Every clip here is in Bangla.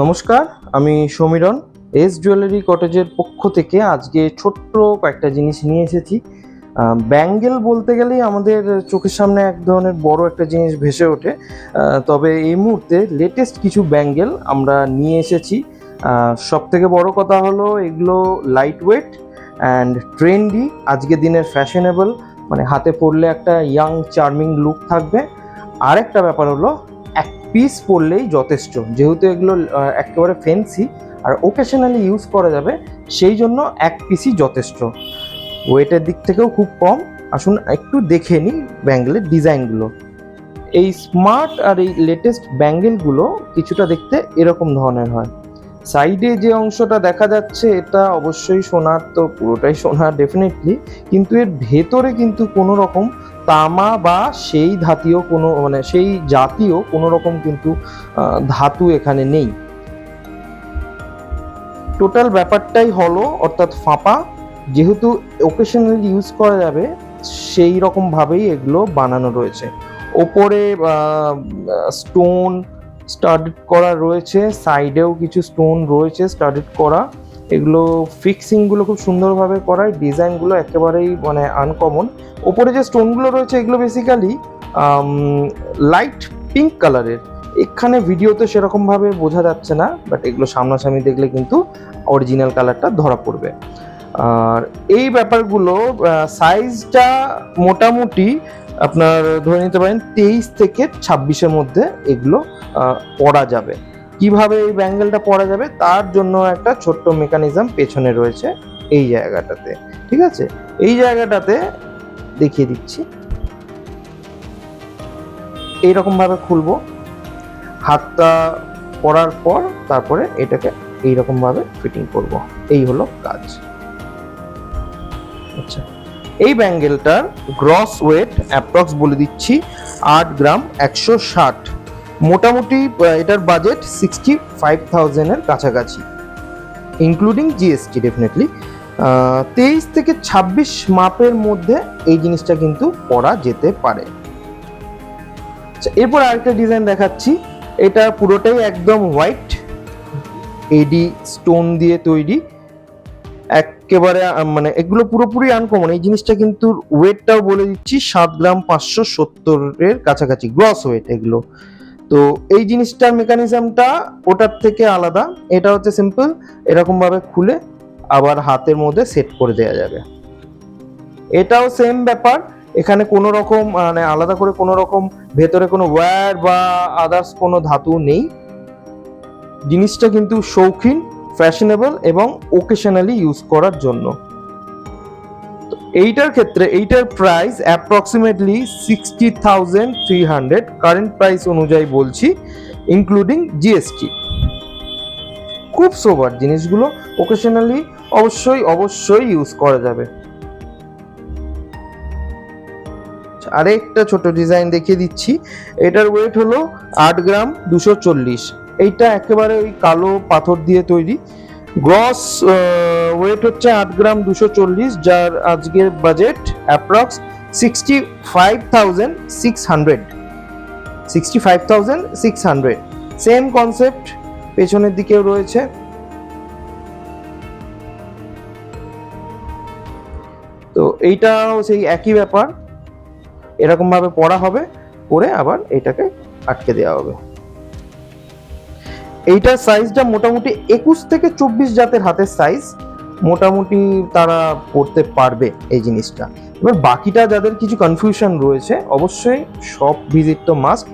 নমস্কার, আমি সমীরণ। এস জুয়েলারি কটেজের পক্ষ থেকে আজকে ছোট্ট কয়েকটা জিনিস নিয়ে এসেছি। ব্যাঙ্গেল বলতে গেলেই আমাদের চোখের সামনে এক ধরনের বড় একটা জিনিস ভেসে ওঠে। তবে এই মুহূর্তে লেটেস্ট কিছু ব্যাঙ্গেল আমরা নিয়ে এসেছি। সব থেকে বড় কথা হলো এগুলো লাইট ওয়েট অ্যান্ড ট্রেন্ডি আজকের দিনের ফ্যাশনেবল মানে হাতে পরলে একটা ইয়াং চার্মিং লুক থাকবে। আরেকটা ব্যাপার হলো পিস পরলেই যথেষ্ট। যেহেতু এগুলো একেবারে ফেন্সি আর ওকেশনালি ইউজ করা যাবে, সেই জন্য এক পিসই যথেষ্ট। ওয়েটের দিক থেকেও খুব কম। আসুন একটু দেখে নিই ব্যাঙ্গেলের ডিজাইনগুলো এই স্মার্ট আর এই লেটেস্ট ব্যাঙ্গেলগুলো কিছুটা দেখতে এরকম ধরনের হয়। সাইডে যে অংশটা দেখা যাচ্ছে, এটা অবশ্যই সোনার, তো পুরোটাই সোনার ডেফিনেটলি কিন্তু এর ভেতরে কিন্তু কোনো রকম তামা বা সেই ধাতীয় কোনো মানে সেই জাতীয় কোনো রকম কিন্তু ধাতু এখানে নেই। টোটাল ব্যাপারটাই হলো, অর্থাৎ ফাঁপা, যেহেতু ওকেশনালি ইউজ করা যাবে, সেই রকম ভাবেই এগুলো বানানো রয়েছে। ওপরে স্টোন স্টার্টেড করা রয়েছে সাইডেও কিছু স্টোন রয়েছে স্টার্টেড করা। এগুলো ফিক্সিংগুলো খুব সুন্দরভাবে করায় ডিজাইনগুলো একেবারেই মানে আনকমন ওপরে যে স্টোনগুলো রয়েছে, এগুলো বেসিক্যালি লাইট পিঙ্ক কালারের এখানে ভিডিওতে সেরকমভাবে বোঝা যাচ্ছে না বাট এগুলো সামনাসামনি দেখলে কিন্তু অরিজিনাল কালারটা ধরা পড়বে। আর এই ব্যাপারগুলো সাইজটা মোটামুটি আপনার ধরে নিতে পারেন তেইশ থেকে ছাব্বিশের মধ্যে এগুলো পরা যাবে। কীভাবে এই ব্যাঙ্গেলটা পরা যাবে তার জন্য একটা ছোট্ট মেকানিজম পেছনে রয়েছে এই জায়গাটাতে, ঠিক আছে? এই জায়গাটাতে দেখিয়ে দিচ্ছি। এইরকম ভাবে খুলবো। হাতটা পরার পর তারপরে এটাকে এইরকম ভাবে ফিটিং করব। এই হলো কাজ। আচ্ছা এই ব্যাঙ্গেলটার গ্রস ওয়েট অ্যাপ্রক্স বলে দিচ্ছি আট গ্রাম একশো ষাট। মোটামুটি এটার বাজেট সিক্সটি ফাইভ থাউজেন্ডের কাছাকাছি ইনক্লুডিং জিএসটি ডেফিনেটলি তেইশ থেকে ছাব্বিশ মাপের মধ্যে এই জিনিসটা কিন্তু পরা যেতে পারে। আচ্ছা এরপর আরেকটা ডিজাইন দেখাচ্ছি। এটা পুরোটাই একদম হোয়াইট এডি স্টোন দিয়ে তৈরি। একেবারে মানে এগুলো পুরোপুরি আনকমন এই জিনিসটা কিন্তু ওয়েটটাও বলে দিচ্ছি, সাত গ্রাম পাঁচশো সত্তরের কাছাকাছি গ্রস ওয়েট এগুলো। তো এই জিনিসটার মেকানিজমটা ওটার থেকে আলাদা। এটা হচ্ছে সিম্পল এরকমভাবে খুলে আবার হাতের মধ্যে সেট করে দেওয়া যাবে। এটাও সেম ব্যাপার, এখানে কোনো রকম মানে আলাদা করে কোনো রকম ভেতরে কোনো ওয়্যার বা আদার্স কোনো ধাতু নেই। জিনিসটা কিন্তু শৌখিন ফ্যাশনেবল এবং ওকেশনালি ইউজ করার জন্য। এইটার ক্ষেত্রে এইটার price approximately sixty thousand three hundred current price অনুযায়ী বলছি ইনক্লুডিং জিএসটি খুব সোবার জিনিসগুলো ওকেশনালি অবশ্যই অবশ্যই ইউজ করা যাবে। আচ্ছা, আরেকটা ছোট ডিজাইন দেখিয়ে দিচ্ছি। এটার ওয়েট হলো আট গ্রাম দুশো চল্লিশ। এইটা একেবারে ওই কালো পাথর দিয়ে তৈরি। গ্রস ওয়েট হচ্ছে আট গ্রাম দুশো চল্লিশ, যার আজকের budget approx sixty five thousand six hundred sixty five thousand six hundred same concept পেছনের দিকেও রয়েছে। তো এইটাও সেই একই ব্যাপার। এরকম ভাবে পড়া হবে পরে আবার এটাকে আটকে দেওয়া হবে। এইটার সাইজটা মোটামুটি একুশ থেকে চব্বিশ জাতের হাতের সাইজ মোটামুটি তারা পড়তে পারবে এই জিনিসটা। এবার বাকিটা যাদের কিছু কনফিউশন রয়েছে, অবশ্যই শপ ভিজিট তো মাস্ট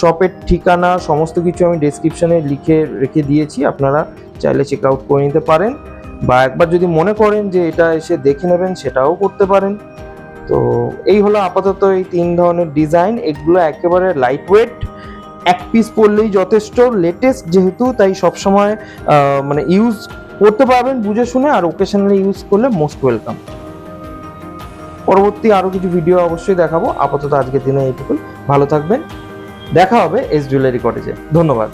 শপের ঠিকানা, সমস্ত কিছু আমি ডেসক্রিপশনে লিখে রেখে দিয়েছি, আপনারা চাইলে চেক আউট করে নিতে পারেন। বা একবার যদি মনে করেন যে এটা এসে দেখে নেবেন, সেটাও করতে পারেন। তো এই হলো আপাতত এই তিন ধরনের ডিজাইন এগুলো একেবারে লাইট ওয়েট এক পিস পরলেই যথেষ্ট। লেটেস্ট যেহেতু, তাই সবসময় মানে ইউজ করতে পারবেন বুঝে শুনে, আর ওকেশনালি ইউজ করলে মোস্ট ওয়েলকাম পরবর্তী আরও কিছু ভিডিও অবশ্যই দেখাবো। আপাতত আজকের দিনে এইটুকুই। ভালো থাকবেন। দেখা হবে এস জুয়েলারি কটেজে ধন্যবাদ।